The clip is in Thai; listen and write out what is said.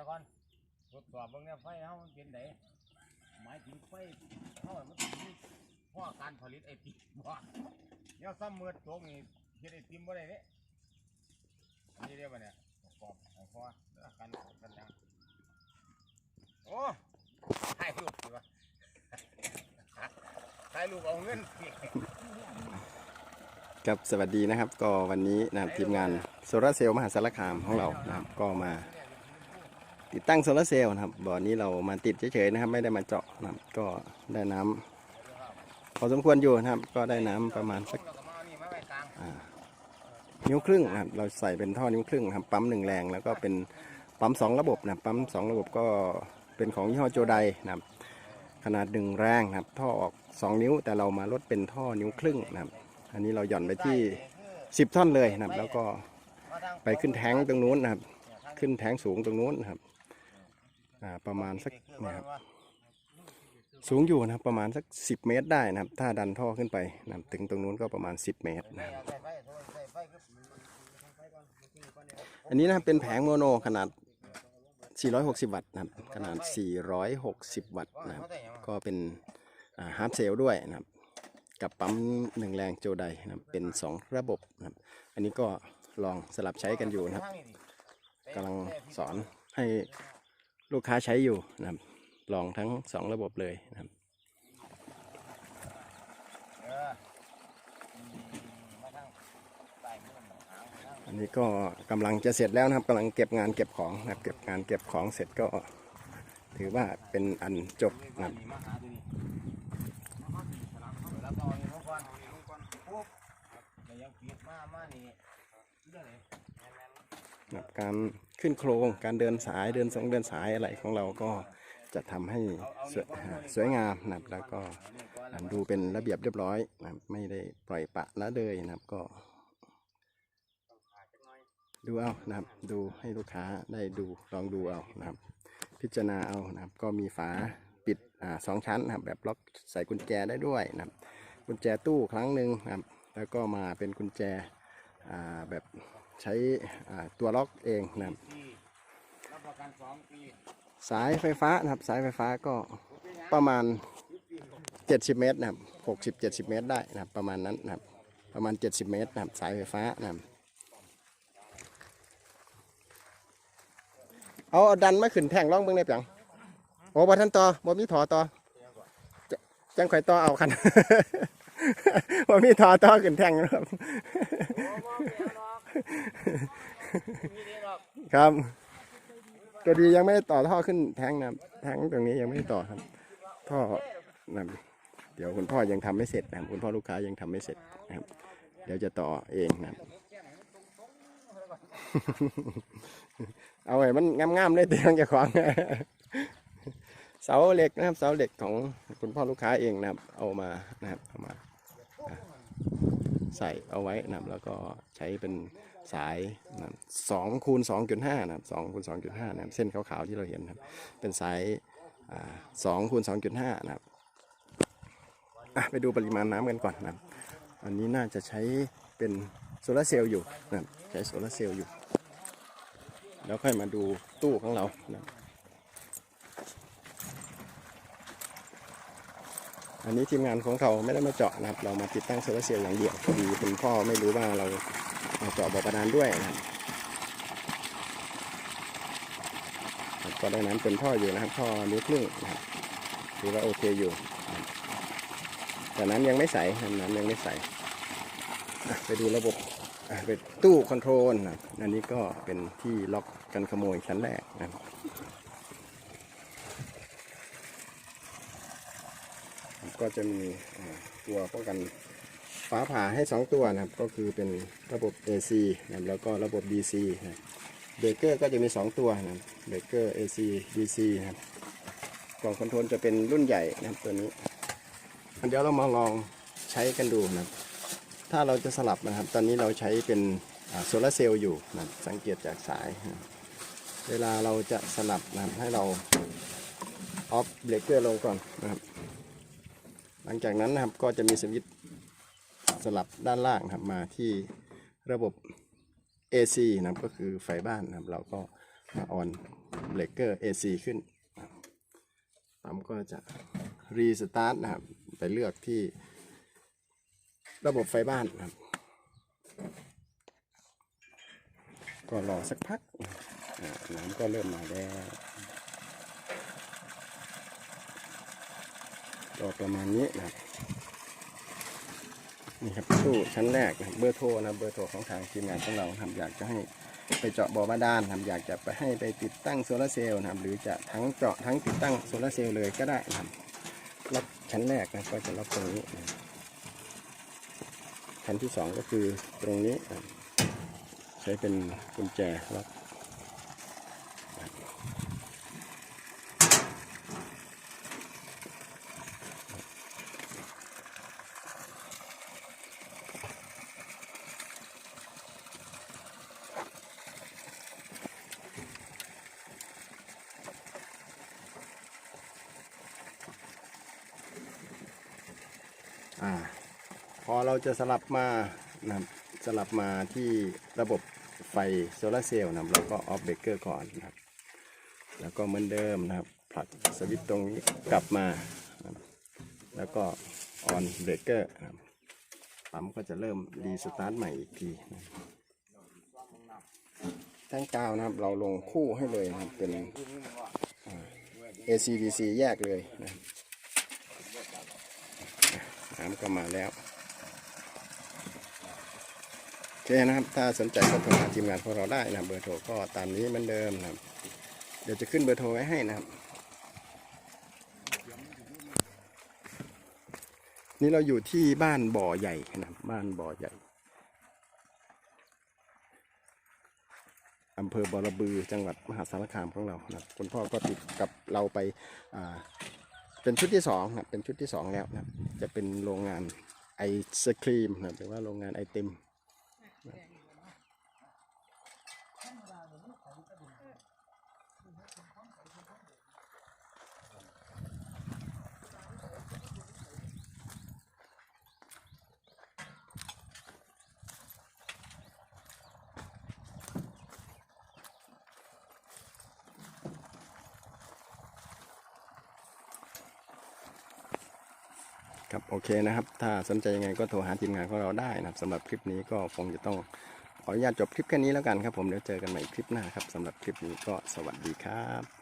ซะก่อนทดสอบเบิ่งเนี่ยไฟเฮามันเป็นไดหมายถึงไฟเฮามันมีพ่อการผลิตไอติมบ่เนี่ยซ้ำมือตรงนี่เฮ็ดไอติมบ่ได้เด้อันนี้เรียกว่าเนี่ยประกอบของพ่อกันกันยังโอ้ถ่ายรูปดีวะถ่ายรูปเอาเงินครับสวัสดีนะครับ ก็วันนี้นะครับทีมงานโซลาร์เซลล์มหาสารคามของเรานะครับก็มา ติดตั้งโซลาเซลล์นะครับบ่อนี้เรามาติดเฉยๆนะครับ ไม่ได้มาเจาะนะครับ ก็ได้น้ำพอสมควรอยู่นะครับ ก็ได้น้ำประมาณสักนิ้วครึ่งนะครับ เราใส่เป็นท่อนิ้วครึ่งนะครับ ปั๊มหนึ่งแรงแล้วก็เป็นปั๊มสองระบบนะครับปั๊มสองระบบก็เป็นของยี่ห้อโจไดนะครับ ขนาดหนึ่งแรงนะครับ ท่อออกสองนิ้วแต่เรามาลดเป็นท่อนิ้วครึ่งนะครับ อันนี้เราหย่อนไปที่10ท่อนเลยนะครับ แล้วก็ไปขึ้นแท้งตรงนู้นนะครับ ขึ้นแท้งสูงตรงนู้นนะครับ อ่าประมาณสักนะครับสูงอยู่นะครับประมาณสัก 10 เมตรได้นะครับ ถ้าดันท่อขึ้นไปนะครับถึงตรงนู้นก็ประมาณ 10 เมตรนะครับอันนี้นะครับเป็นแผงโมโนขนาด 460 วัตต์นะครับขนาด 460 วัตต์นะครับก็เป็นฮาร์ดเซลด้วยนะครับ กับปั๊มหนึ่งแรงโจไดนะครับเป็น 2 ระบบนะครับ อันนี้ก็ลองสลับใช้กันอยู่นะครับกำลังสอนให้ ลูกค้าใช้อยู่นะครับลองทั้ง2ระบบเลยนะครับอันนี้ก็กำลังจะเสร็จแล้วนะครับกำลังเก็บงานเก็บของนะครับ เก็บงานเก็บของเสร็จก็ ถือว่าเป็นอันจบนะครับแล้วก็เอานี่ลงก่อนเอากมามานี่เรื่องไหนแม่นนะครับ การขึ้นโครงการเดินสายเดินสองเดินสายอะไรของเราก็จะทำให้สวยสวยงามนะครับแล้วก็ดูเป็นระเบียบเรียบร้อยนะครับไม่ได้ปล่อยปะละเลยนะครับก็ ดูเอานะครับดูให้ลูกค้าได้ดูลองดูเอานะครับ พิจารณาเอานะครับ ก็มีฝาปิดอ่าสองชั้นนะครับ แบบล็อกใส่กุญแจได้ด้วยนะครับ กุญแจตู้ครั้งหนึ่งนะครับ แล้วก็มาเป็นกุญแจอ่าแบบ ใช้ตัวล็อกเองนะครับสายไฟฟ้านะครับสายไฟฟ้าก็ประมาณ 70 เมตรนะครับ 60 70 เมตรได้นะครับ ประมาณนั้นนะครับ ประมาณ 70 เมตรนะครับสายไฟฟ้านะครับเอาดันมาขึ้นแท่งร่องเบิ่งได้เปียงโอ้บ่ทันต่อบ่มีถอต่อจะจังไข่ต่อเอาคันบ่มีถอต่อขึ้นแท่งนะครับ ครับ ตัวดียังไม่ได้ต่อท่อขึ้นแทงนะครับแทงตรงนี้ยังไม่ได้ต่อครับ ท่อนะเดี๋ยวคุณพ่อยังทำไม่เสร็จนะครับคุณพ่อลูกค้ายังทำไม่เสร็จนะครับ เดี๋ยวจะต่อเองนะครับเอาไว้มันงามๆเลยเตียงจะขวางเสาเหล็กนะครับ เสาเหล็กของคุณพ่อลูกค้าเองนะครับ เอามานะครับเอามา ใส่เอาไว้นะครับแล้วก็ใช้เป็นสายนะครับสองคูณสองจุดห้านะครับสองคูณสองจุดห้านะครับเส้นขาวๆที่เราเห็นนะครับเป็นสายสองคูณสองจุดห้านะครับไปดูปริมาณน้ำกันก่อนนะครับอันนี้น่าจะใช้เป็นโซลาเซลล์อยู่นะครับใช้โซลาเซลล์อยู่ แล้วค่อยมาดูตู้ของเรานะครับ อันนี้ทีมงานของเราไม่ได้มาเจาะนะครับ เรามาติดตั้งโซลาร์เซลล์อย่างเดียวพอดีคุณพ่อไม่รู้ว่าเราเจาะบ่อบาดาลด้วยนะครับก็ได้น้ำเต็มท่ออยู่นะครับท่อนิ้วครึ่งนะครับถือว่าโอเคอยู่ แต่น้ำยังไม่ใสนะน้ำยังไม่ใสไปดูระบบเป็นตู้คอนโทรลนะอันนี้ก็เป็นที่ล็อกกันขโมยชั้นแรกนะครับ ก็จะมีตัวป้องกันฟ้าผ่าให้สองตัวนะครับ ก็คือเป็นระบบ AC นะครับแล้วก็ระบบ DC นะเบรกเกอร์ก็จะมี 2 ตัวนะครับเบรกเกอร์ AC DC นะครับกล่องคอนโทรลจะเป็นรุ่นใหญ่นะครับตัวนี้เดี๋ยวเรามาลองใช้กันดูนะครับ ถ้าเราจะสลับนะครับ ตอนนี้เราใช้เป็นโซลาเซลล์อยู่นะสังเกตจากสายนะเวลาเราจะสลับนะครับให้เราออฟเบรกเกอร์ลงก่อนนะครับ ลังจากนั้นนะครับก็จะมีสวิตช์สลับด้านล่างนะครับมาที่ระบบ AC นะครับก็คือไฟบ้านนะครับ เราก็ออนเบรกเกอร์ AC ขึ้นปั๊มก็จะรีสตาร์ทนะครับไปเลือกที่ระบบไฟบ้านนะครับ ก็รอสักพักน้ำก็เริ่มมาแล้ว ก็ประมาณนี้นะครับนี่ครับตู้ชั้นแรกนะเบอร์โทรนะเบอร์โทรของทางทีมงานของเราครับอยากจะให้ไปเจาะบ่อบาดาลนะครับอยากจะไปให้ไปติดตั้งโซลาร์เซลล์นะครับหรือจะทั้งเจาะทั้งติดตั้งโซลาร์เซลล์เลยก็ได้นะครับล็อกชั้นแรกนะก็จะล็อกตรงนี้นะชั้นที่สองก็คือตรงนี้นะใช้เป็นกุญแจล็อก อ่า พอเราจะสลับมานะครับสลับมาที่ระบบไฟโซลาเซลล์นะครับเราก็ออฟเบรกเกอร์ก่อนนะครับ แล้วก็เหมือนเดิมนะครับผลักสวิตช์ตรงนี้กลับมานะบแล้วก็ออนเบรกเกอร์นะปั๊มก็จะเริ่มรีสตาร์ทใหม่อีกทีนะแท่งกาวนะครับ เราลงคู่ให้เลยนะครับเป็น ACDC แยกเลยนะครับ น้ำก็มาแล้วโอเคนะครับ ถ้าสนใจก็โทรหาทีมงานของเราได้นะเบอร์โทรก็ตามนี้เหมือนเดิมนะครับ เดี๋ยวจะขึ้นเบอร์โทรไว้ให้นะครับ นี่เราอยู่ที่บ้านบ่อใหญ่นะครับบ้านบ่อใหญ่อำเภอบอระบือจังหวัดมหาสารคามของเรานะคุณพ่อก็ติดกับเราไปเป็นชุดที่สองนะเป็นชุดที่สองแล้วนะครับ จะเป็นโรงงานไอศครีมนะครับหรือว่าโรงงานไอติม ครับโอเคนะครับ ถ้าสนใจยังไงก็โทรหาทีมงานของเราได้นะครับสำหรับคลิปนี้ก็คงจะต้องขออนุญาตจบคลิปแค่นี้แล้วกันครับผมเดี๋ยวเจอกันใหม่คลิปหน้าครับสำหรับคลิปนี้ก็สวัสดีครับ